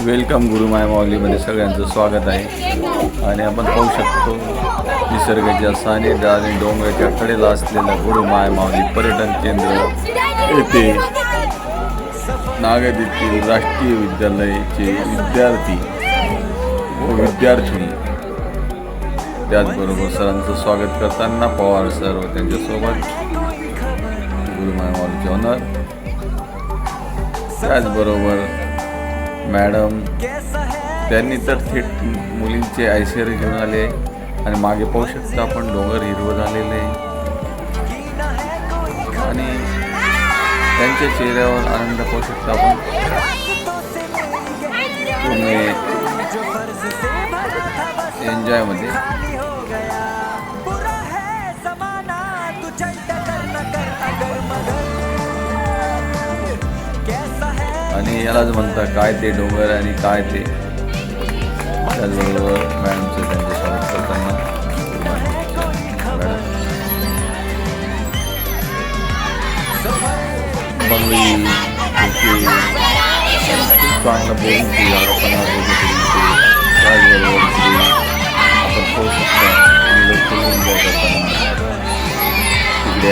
Welcome गुरुमाय माऊलीमध्ये सगळ्यांचं स्वागत आहे. आणि आपण पाहू शकतो निसर्गाच्या सानिध्य आणि डोंगराच्या कडेला असलेलं गुरुमाय माऊली पर्यटन केंद्र येथे नागदीतील राष्ट्रीय विद्यालयाचे विद्यार्थी व विद्यार्थिनी त्याचबरोबर सरांचं स्वागत करताना पवार सर व त्यांच्यासोबत गुरुमाय माऊलीचे ऑनर त्याचबरोबर मॅडम त्यांनी तर थेट मुलींचे ऐश्वर्य घेऊन आले आणि मागे पाहू शकता आपण डोंगर हिरवं झालेलं आहे. आणि त्यांच्या चेहऱ्यावर आनंद पाहू शकता आपण. पूर्ण एन्जॉयमध्ये. आणि यालाच म्हणतात काय ते डोंगर आणि काय ते. त्याचबरोबर मॅडमचं त्यांचं स्वागत करताना बंगली चांगलं बोलून आपण त्याचबरोबर आपण पाहू शकता मुलं खूप एन्जॉय करताना. तिकडे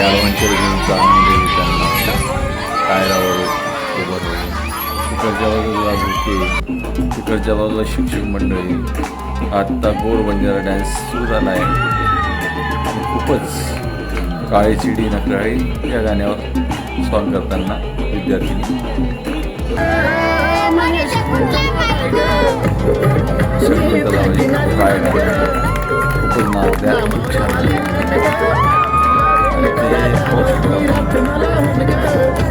तिकडच्या बाजूला बुके तिकडच्या बाजूला शिक्षक मंडळी. आत्ता गोर बंजारा डॅन्स सुरू झाला आहे. खूपच काळी चिडी नकळी या गाण्यावर सॉल्व करताना विद्यार्थी संगीत काय म्हणजे खूपच नाचल्या खूप छान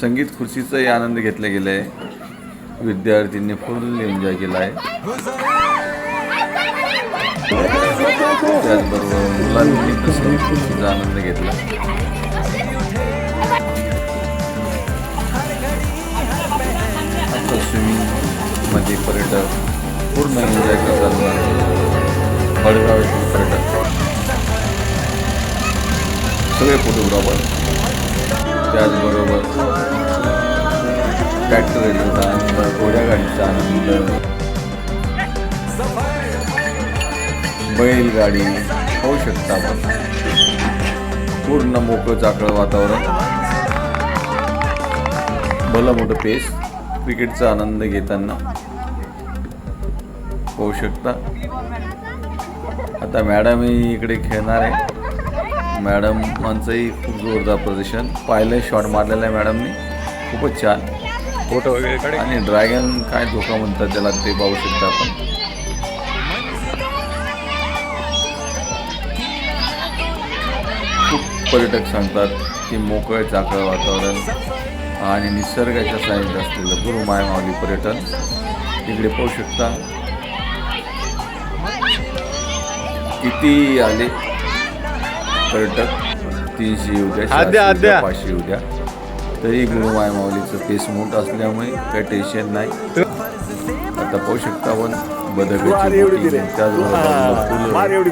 संगीत खुर्चीचाही आनंद घेतला गेला आहे विद्यार्थ्यांनी फुल एन्जॉय केला आहे त्याचबरोबर मुलांनी तर संगीत खुर्चीचा आनंद घेतला. स्विमिंगमध्ये पर्यटक पूर्ण एन्जॉय करतात. बडगाव पर्यटक. सगळे फोटोग्राफर त्याचबरोबर ट्रॅक्टर रेल्वेचा आनंद घोड्यागाडीचा आनंद. बैलगाडी होऊ शकता आपण. पूर्ण मोकळं चाकळं वातावरण. भलं मोठं पेस क्रिकेटचा आनंद घेताना होऊ शकता. आता मॅडम इकडे खेळणार आहे. मॅडमांचंही खूप जोरदार प्रदर्शन. पाहिलं शॉट मारलेला आहे मॅडमने. खूपच छान. फोटो वगैरे आणि ड्रॅगन काय धोका म्हणतात त्याला ते पाहू शकता आपण. खूप पर्यटक सांगतात की मोकळं चाकळं वातावरण. आणि निसर्गाच्या साहित्य असलेलं गुरु माय माऊली पर्यटन. तिकडे पाहू शकता. किती आले? पर्यटक तीनशे येऊ द्या. पाचशे येऊ द्या तरी गुरु माय माऊलीचं पेस मोठं असल्यामुळे काही टेन्शन नाही. आता पाहू शकता आपण बोटिंग, त्याचबरोबर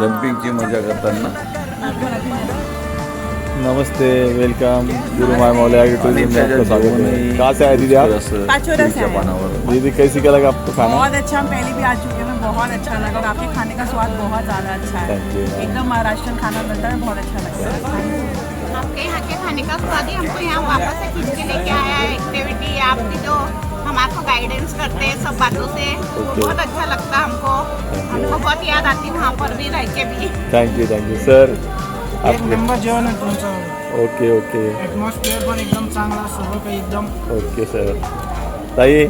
जम्पिंगची मजा करताना. नमस्ते वेलकम गुरु माय मौलिया के टूरिज़्म में आपका स्वागत है। कहाँ से आए दीदी आप? पाचोरा से दीदी कैसी क्या लगा आपको खाना? बहुत अच्छा हम पहले भी आ चुके हैं बहुत अच्छा लगा और आपके खाने का स्वाद बहुत ज़्यादा अच्छा. है। एकदम महाराष्ट्रन खाना मिलता है बहुत अच्छा लगता है। आपके यहाँ के खाने का स्वाद ही हमको यहाँ वापस से खींच के लेके आया है एक्टिविटी आपकी जो हम आपको गाइडेंस करते हैं सब बातों से। वो Okay. बहुत अच्छा लगता है हमको। हमको बहुत याद आती है वहाँ पर भी रह के भी। Thank you thank you sir एक नंबर जेवण आहे तुमचं. Okay okay. ॲटमॉस्फिअर पण एकदम चांगला सर्व काही एकदम. Okay sir. ताई?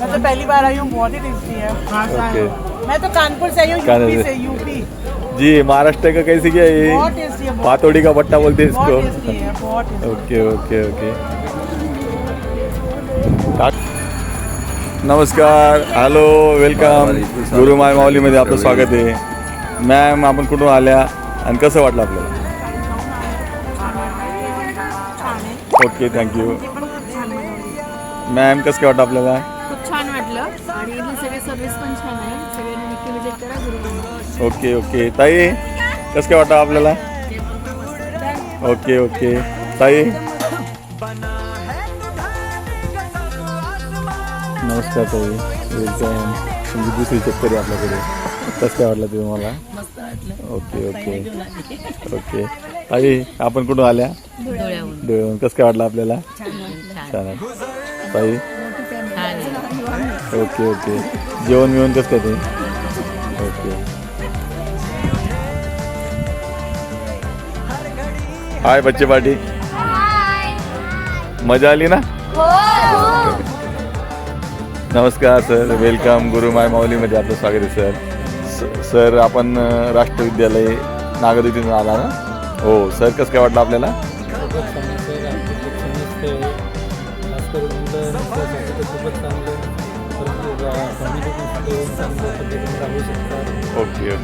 मैं तो पहली बार आई हूँ बहुत ही टेस्टी है। खास ओके। मैं तो कानपुर से आई हूँ यूपी से। यूपी। जी महाराष्ट्र का कैसे क्या ये है पातोड़ी का पट्टा बोलते हैं इसको। है ओके ओके ओके। नमस्कार हॅलो वेलकम गुरु माय माऊलीमध्ये आपलं स्वागत आहे। मॅम आपण कुठून आल्या? आणि कसं वाटलं आपल्याला? ओके थँक्यू मॅम कसं काय वाटतं आपल्याला? छान वाटलं. आणि इथली सगळी सर्व्हिस पण छान आहे. सगळ्यांनी नक्की विज़िट करा गुरुकुल ओके ओके ताई कसं काय वाटतं आपल्याला? ओके ओके ताई. नमस्कार ताई. वेलकम तुमची दुसरी चक्कर आहे आपल्याकडे. कसं काय वाटलं ते तुम्हाला ओके ओके. ओके. ताई आपण कुठून आल्या? धुळ्याहून. कसं काय वाटलं आपल्याला? छान. ताई ओके ओके. जेवण मिळून कसं काय ते ओके. हाय बच्चे पार्टी. मजा आली ना? नमस्कार सर. वेलकम. गुरु माय माऊलीमध्ये आपलं स्वागत आहे सर. सर आपण राष्ट्रविद्यालय नागरिकतून आला ना? हो सर कसं काय वाटलं आपल्याला? Okay.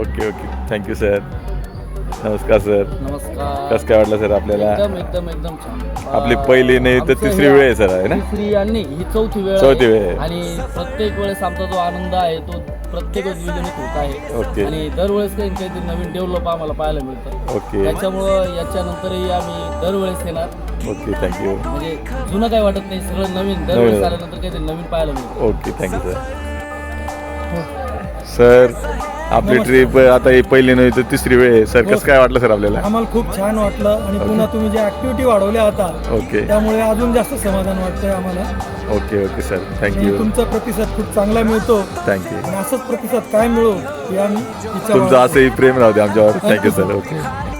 Okay okay. Thank you sir. नमस्कार सर. नमस्कार. कसं काय वाटलं सर आपल्याला? एकदम एकदम एकदम छान. आपली पहिली नाही तर आमचं तिसरी हे- वेळ आहे सर आहे ना? तिसरी आणि ही चौथी वेळ चौथी आहे. वेळ आहे. आणि प्रत्येक वेळेस आमचा जो आनंद आहे तो प्रत्येक द्विगुणित होत आहे. ओके. आणि दरवेळेस काही ना काहीतरी नवीन डेव्हलप आम्हाला पाहायला मिळतं. ओके. त्याच्यामुळं याच्यानंतरही आम्ही दरवेळेस येणार. ओके थँक्यू म्हणजे जुनं काही वाटत नाही सगळं नवीन. दरवेळेस नवीन. आल्यानंतर काहीतरी नवीन पाहायला मिळतं. Okay thank you sir sir आपली ट्रिप आता ही पहिली नाही तर तिसरी वेळ आहे. सर कसं काय वाटलं सर आपल्याला? आम्हाला खूप छान वाटलं आणि पुन्हा तुम्ही ज्या ऍक्टिव्हिटी वाढवल्या होता ओके त्यामुळे अजून जास्त समाधान वाटतंय आम्हाला. ओके ओके सर आणि थँक्यू तुमचा प्रतिसाद खूप चांगला मिळतो. थँक्यू आणि असंच प्रतिसाद काय मिळो हे आम्ही इच्छा तुमचं. असंही प्रेम राहू दे आमच्यावर. Thank you sir okay